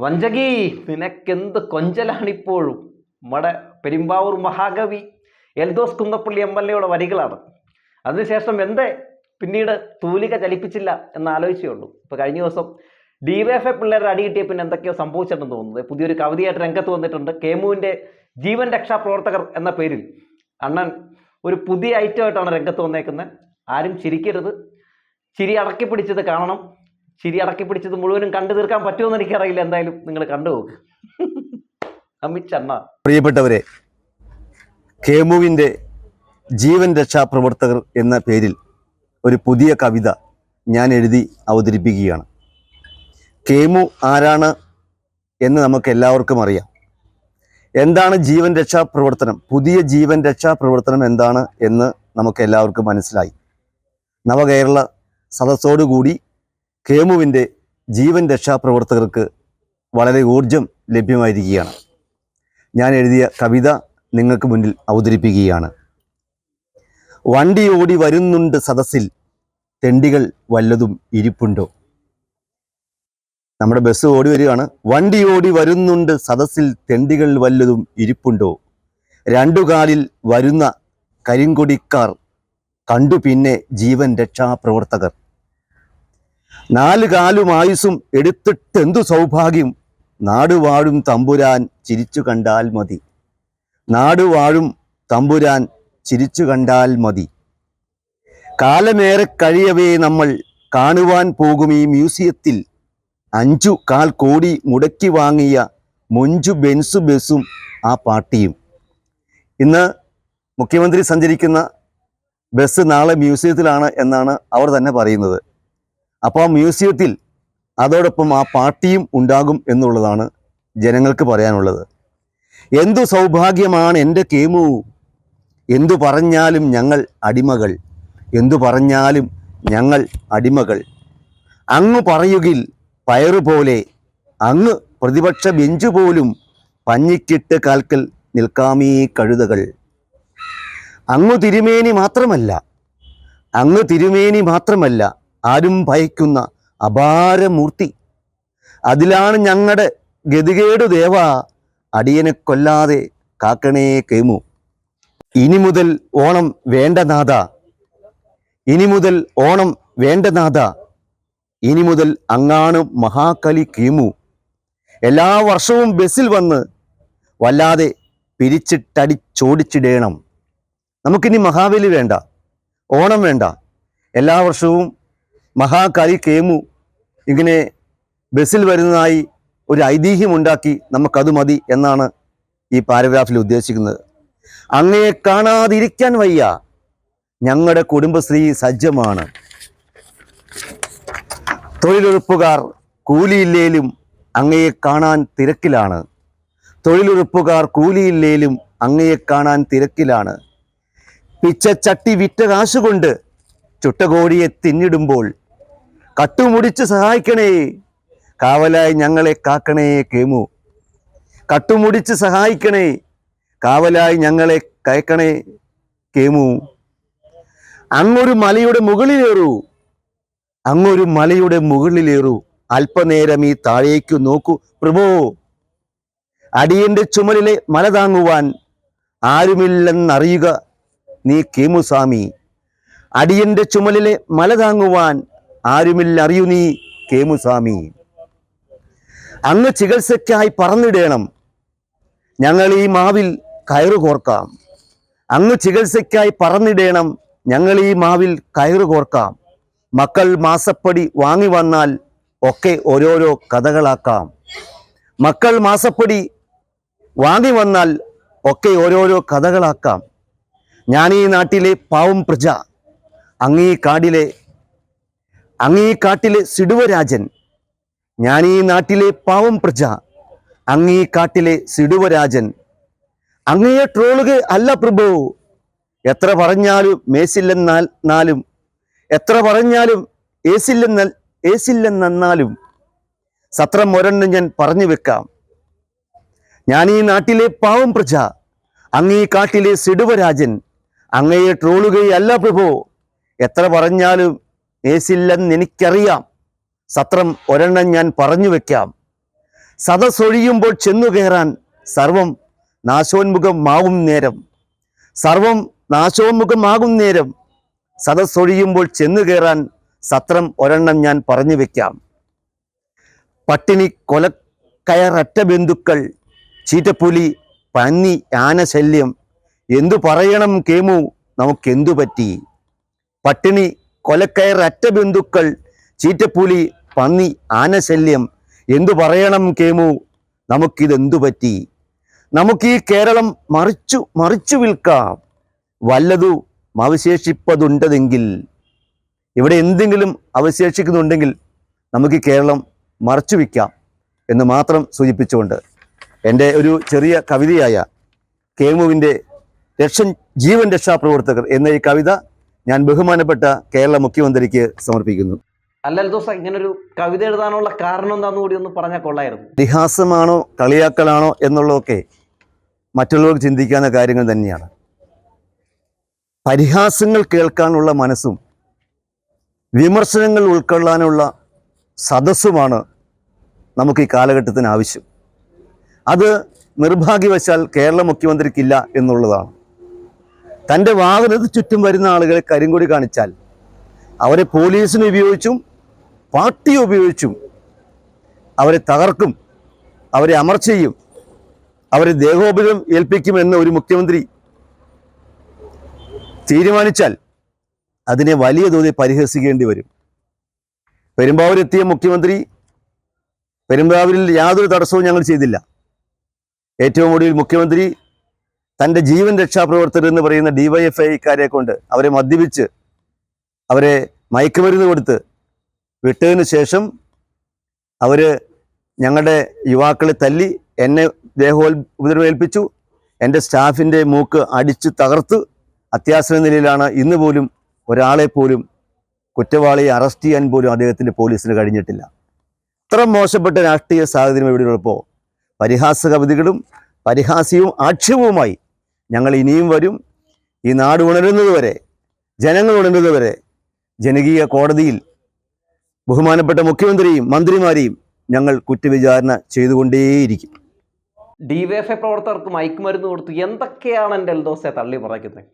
വഞ്ചകി നിനക്കെന്ത് കൊഞ്ചലാണിപ്പോഴും? നമ്മുടെ പെരുമ്പാവൂർ മഹാകവി എൽദോസ് കുന്നപ്പള്ളി എം എൽ എയുടെ വരികളാണ്. അതിനുശേഷം എന്തേ? പിന്നീട് തൂലിക ചലിപ്പിച്ചില്ല എന്ന് ആലോചിച്ചേ ഉള്ളൂ. ഇപ്പോൾ കഴിഞ്ഞ ദിവസം എ പിള്ളേരുടെ അടി കിട്ടിയ പിന്നെ എന്തൊക്കെയോ സംഭവിച്ചിട്ടുണ്ടെന്ന് തോന്നുന്നത് പുതിയൊരു കവിതയായിട്ട് രംഗത്ത് വന്നിട്ടുണ്ട്. കേമുവിന്റെ ജീവൻ രക്ഷാ പ്രവർത്തകർ എന്ന പേരിൽ. അണ്ണൻ ഒരു പുതിയ ഐറ്റമായിട്ടാണ് രംഗത്ത് വന്നേക്കുന്നത്. ആരും ചിരിക്കരുത്. ചിരി അടക്കി പിടിച്ചത് കാണണം. ചിരി അടക്കി പിടിച്ചത് മുഴുവനും കണ്ടു തീർക്കാൻ പറ്റുമെന്ന് എനിക്കറിയില്ല. എന്തായാലും നിങ്ങൾ കണ്ടു നോക്ക്. അമിത് ശർമ്മ പ്രിയപ്പെട്ടവരെ കേമുവിന്റെ ജീവൻ രക്ഷാ പ്രവർത്തകർ എന്ന പേരിൽ ഒരു പുതിയ കവിത ഞാൻ എഴുതി അവതരിപ്പിക്കുകയാണ്. കേമു ആരാണ് എന്ന് നമുക്ക് എല്ലാവർക്കും അറിയാം. എന്താണ് ജീവൻ രക്ഷാ പ്രവർത്തനം? പുതിയ ജീവൻ രക്ഷാ പ്രവർത്തനം എന്താണ് എന്ന് നമുക്ക് എല്ലാവർക്കും മനസ്സിലായി. നവകേരള സദസ്സോടുകൂടി കേമുവിന്റെ ജീവൻ രക്ഷാ പ്രവർത്തകർക്ക് വളരെ ഊർജം ലഭ്യമായിരിക്കുകയാണ്. ഞാൻ എഴുതിയ കവിത നിങ്ങൾക്ക് മുന്നിൽ അവതരിപ്പിക്കുകയാണ്. വണ്ടി ഓടി വരുന്നുണ്ട് സദസ്സിൽ തെണ്ടികൾ വല്ലതും ഇരിപ്പുണ്ടോ? നമ്മുടെ ബസ് ഓടി വരികയാണ്. വണ്ടി ഓടി വരുന്നുണ്ട് സദസ്സിൽ തെണ്ടികൾ വല്ലതും ഇരിപ്പുണ്ടോ? രണ്ടു കാലിൽ വരുന്ന കരിങ്കൊടിക്കാർ കണ്ടു പിന്നെ ജീവൻ രക്ഷാ പ്രവർത്തകർ നാല് കാലും ആയുസും എടുത്തിട്ടെന്തു സൗഭാഗ്യം? നാടുവാഴും തമ്പുരാൻ ചിരിച്ചു കണ്ടാൽ മതി. നാടുവാഴും തമ്പുരാൻ ചിരിച്ചു കണ്ടാൽ മതി. കാലമേറെ കഴിയവേ നമ്മൾ കാണുവാൻ പോകും ഈ മ്യൂസിയത്തിൽ. അഞ്ചു കാൽ കോടി മുടക്കി വാങ്ങിയ മൊഞ്ചു ബെൻസു ബസ്സും ആ പാട്ടിയും. ഇന്ന് മുഖ്യമന്ത്രി സഞ്ചരിക്കുന്ന ബസ് നാളെ മ്യൂസിയത്തിലാണ് എന്നാണ് അവർ തന്നെ പറയുന്നത്. അപ്പോൾ മ്യൂസിയത്തിൽ അതോടൊപ്പം ആ പാർട്ടിയും ഉണ്ടാകും എന്നുള്ളതാണ് ജനങ്ങൾക്ക് പറയാനുള്ളത്. എന്തു സൗഭാഗ്യമാണ് എന്റെ കേമു? എന്തു പറഞ്ഞാലും ഞങ്ങൾ അടിമകൾ. എന്തു പറഞ്ഞാലും ഞങ്ങൾ അടിമകൾ. അങ്ങ് പറയുകിൽ പയറുപോലെ അങ്ങ് പ്രതിപക്ഷ ബെഞ്ചു പോലും പഞ്ഞിക്കിട്ട് കാൽക്കൽ നിൽക്കാമീ കഴുതകൾ. അങ്ങ് തിരുമേനി മാത്രമല്ല അങ്ങ് തിരുമേനി മാത്രമല്ല ആരും ഭയക്കുന്ന അപാരമൂർത്തി അതിലാണ് ഞങ്ങളുടെ ഗതികേടു ദേവ. അടിയനെ കൊല്ലാതെ കാക്കണേ കേമു. ഇനി മുതൽ ഓണം വേണ്ട നാഥ. ഇനി മുതൽ ഓണം വേണ്ട നാഥ. ഇനി മുതൽ അങ്ങാണ് മഹാകലി കീമു. എല്ലാ വർഷവും ബസ്സിൽ വന്ന് വല്ലാതെ പിരിച്ചിട്ടടിച്ചോടിച്ചിടേണം. നമുക്കിനി മഹാബലി വേണ്ട ഓണം വേണ്ട. എല്ലാ വർഷവും മഹാകലി കേമു ഇങ്ങനെ ബസ്സിൽ വരുന്നതായി ഒരു ഐതിഹ്യമുണ്ടാക്കി നമുക്കത് മതി എന്നാണ് ഈ പാരഗ്രാഫിൽ ഉദ്ദേശിക്കുന്നത്. അങ്ങയെ കാണാതിരിക്കാൻ വയ്യ. ഞങ്ങളുടെ കുടുംബശ്രീ സജ്ജമാണ്. തൊഴിലുറപ്പുകാർ കൂലിയില്ലേലും അങ്ങയെ കാണാൻ തിരക്കിലാണ്. തൊഴിലുറപ്പുകാർ കൂലിയില്ലേലും അങ്ങയെ കാണാൻ തിരക്കിലാണ്. പിച്ചച്ചട്ടി വിറ്റ കാശുകൊണ്ട് ചുട്ടകോടിയെ തിന്നിടുമ്പോൾ കട്ടുമുടിച്ച് സഹായിക്കണേ. കാവലായി ഞങ്ങളെ കാക്കണേ കേമു. കട്ടുമുടിച്ച് സഹായിക്കണേ. കാവലായി ഞങ്ങളെ കയക്കണേ കേമു. അങ്ങൊരു മലയുടെ മുകളിലേറൂ. അങ്ങൊരു മലയുടെ മുകളിലേറൂ. അല്പനേരം ഈ താഴേക്കു നോക്കൂ. പ്രഭോ അടിയന്റെ ചുമലിലെ മല താങ്ങുവാൻ ആരുമില്ലെന്നറിയുക നീ കേമുസ്വാമി. അടിയന്റെ ചുമലിലെ മല താങ്ങുവാൻ ആരുമില്ല അറിയൂ നീ കേമുസ്വാമി അങ്ങ് ചികിത്സയ്ക്കായി പറന്നിടേണം. ഞങ്ങൾ ഈ മാവിൽ കയറു കോർക്കാം. അങ്ങ് ചികിത്സയ്ക്കായി പറന്നിടേണം ഞങ്ങൾ ഈ മാവിൽ കയറു കോർക്കാം. മക്കൾ മാസപ്പടി വാങ്ങി വന്നാൽ ഒക്കെ ഓരോരോ കഥകളാക്കാം. മക്കൾ മാസപ്പടി വാങ്ങി വന്നാൽ ഒക്കെ ഓരോരോ കഥകളാക്കാം. ഞാൻ ഈ നാട്ടിലെ പാവം പ്രജ അങ്ങീ കാടിലെ അങ്ങീ കാട്ടിലെ സിടുവരാജൻ. ഞാൻ ഈ നാട്ടിലെ പാവം പ്രജ. അങ്ങീ കാട്ടിലെ സിടുവരാജൻ. അങ്ങയെ ട്രോളുക അല്ല പ്രഭു. എത്ര പറഞ്ഞാലും മേസില്ലെന്നാലും എത്ര പറഞ്ഞാലും ഏസില്ലെന്ന ഏസില്ലെന്നാലും സത്രം ഒരെണ്ണം ഞാൻ പറഞ്ഞു വെക്കാം. ഞാൻ ഈ നാട്ടിലെ പാവം പ്രജ. അങ്ങീ കാട്ടിലെ സിടുവരാജൻ. അങ്ങയെ ട്രോളുകയല്ല പ്രഭു. എത്ര പറഞ്ഞാലും ഏസില്ലെന്ന് എനിക്കറിയാം. സത്രം ഒരെണ്ണം ഞാൻ പറഞ്ഞു വെക്കാം. സദസ്സൊഴിയുമ്പോൾ ചെന്നു കയറാൻ സർവം നാശോന്മുഖമാവും നേരം. സർവം നാശോന്മുഖമാകും നേരം. സദസ്സൊഴിയുമ്പോൾ ചെന്നു കയറാൻ സത്രം ഒരെണ്ണം ഞാൻ പറഞ്ഞു വെക്കാം. പട്ടിണി കൊലക്കയററ്റ ബന്ധുക്കൾ ചീറ്റപ്പുലി പന്നി ആനശല്യം എന്തു പറയണം കേമു? നമുക്കെന്തു പറ്റി? പട്ടിണി കൊലക്കയററ്റ ബന്ധുക്കൾ ചീറ്റപ്പുലി പന്നി ആനശല്യം എന്തു പറയണം കേമു? നമുക്കിതെന്തു പറ്റി? നമുക്ക് ഈ കേരളം മറിച്ചു മറിച്ചു വിൽക്കാം. വല്ലതു അവശേഷിപ്പതുണ്ടതെങ്കിൽ ഇവിടെ എന്തെങ്കിലും അവശേഷിക്കുന്നുണ്ടെങ്കിൽ നമുക്ക് കേരളം മറച്ചു വയ്ക്കാം എന്ന് മാത്രം സൂചിപ്പിച്ചുകൊണ്ട് എന്റെ ഒരു ചെറിയ കവിതയായ കേമുവിന്റെ രക്ഷൻ ജീവൻ രക്ഷാപ്രവർത്തകർ എന്ന ഈ കവിത ഞാൻ ബഹുമാനപ്പെട്ട കേരള മുഖ്യമന്ത്രിക്ക് സമർപ്പിക്കുന്നു. അല്ലല്ലോ ദോസ ഇങ്ങനെ ഒരു കവിത എഴുതാനുള്ള കാരണം എന്താണെന്ന് കൂടി ഒന്ന് പറഞ്ഞാൽ കൊള്ളായിരുന്നു. ഇതിഹാസമാണോ കളിയാക്കലാണോ എന്നുള്ളതൊക്കെ മറ്റുള്ളവർക്ക് ചിന്തിക്കാവുന്ന കാര്യങ്ങൾ തന്നെയാണ്. പരിഹാസങ്ങൾ കേൾക്കാനുള്ള മനസ്സും വിമർശനങ്ങൾ ഉൾക്കൊള്ളാനുള്ള സദസ്സുമാണ് നമുക്ക് ഈ കാലഘട്ടത്തിന് ആവശ്യം. അത് നിർഭാഗ്യവശാൽ കേരള മുഖ്യമന്ത്രിക്കില്ല എന്നുള്ളതാണ്. തന്റെ വാഹനത്തിന് ചുറ്റും വരുന്ന ആളുകളെ കരിങ്കൊടി കാണിച്ചാൽ അവരെ പോലീസിനെ ഉപയോഗിച്ചും പാർട്ടി ഉപയോഗിച്ചും അവരെ തകർക്കും അവരെ അമർ ചെയ്യും അവരെ ദേഹോപരം ഏൽപ്പിക്കുമെന്ന് ഒരു മുഖ്യമന്ത്രി തീരുമാനിച്ചാൽ അതിനെ വലിയ തോതിൽ പരിഹസിക്കേണ്ടി വരും. പെരുമ്പാവൂരെത്തിയ മുഖ്യമന്ത്രി പെരുമ്പാവൂരിൽ യാതൊരു തടസ്സവും ഞങ്ങൾ ചെയ്തില്ല. ഏറ്റവും ഒടുവിൽ മുഖ്യമന്ത്രി തന്റെ ജീവൻ രക്ഷാപ്രവർത്തകർ എന്ന് പറയുന്ന ഡിവൈഎഫ്ഐക്കാരെ കൊണ്ട് അവരെ മദ്യപിച്ച് അവരെ മയക്കുമരുന്ന് കൊടുത്ത് വിട്ടതിന് ശേഷം അവർ ഞങ്ങളുടെ യുവാക്കളെ തല്ലി എന്നെ ദേഹോൽ ഉപദ്രവേൽപ്പിച്ചു. എന്റെ സ്റ്റാഫിന്റെ മൂക്ക് അടിച്ച് തകർത്ത് അത്യാസന നിലയിലാണ് ഇന്ന് പോലും ഒരാളെ പോലും കുറ്റവാളിയെ അറസ്റ്റ് ചെയ്യാൻ പോലും അദ്ദേഹത്തിന്റെ പോലീസിന് കഴിഞ്ഞിട്ടില്ല. ഇത്ര മോശപ്പെട്ട രാഷ്ട്രീയ സാഹചര്യം ഇവിടെയുള്ളപ്പോൾ പരിഹാസ കവിതകളും പരിഹാസ്യവും ആക്ഷേപവുമായി ഞങ്ങൾ ഇനിയും വരും. ഈ നാട് ഉണരുന്നതുവരെ ജനങ്ങൾ ഉണരുന്നതുവരെ ജനകീയ കോടതിയിൽ ബഹുമാനപ്പെട്ട മുഖ്യമന്ത്രിയും മന്ത്രിമാരെയും ഞങ്ങൾ കുറ്റവിചാരണ ചെയ്തുകൊണ്ടേയിരിക്കും. ഡി വി എഫ് എ പ്രവർത്തകർക്ക് മയക്കുമരുന്ന് കൊടുത്തു എന്തൊക്കെയാണ് എന്റെ എൽദോസെ തള്ളി പറയുന്നത്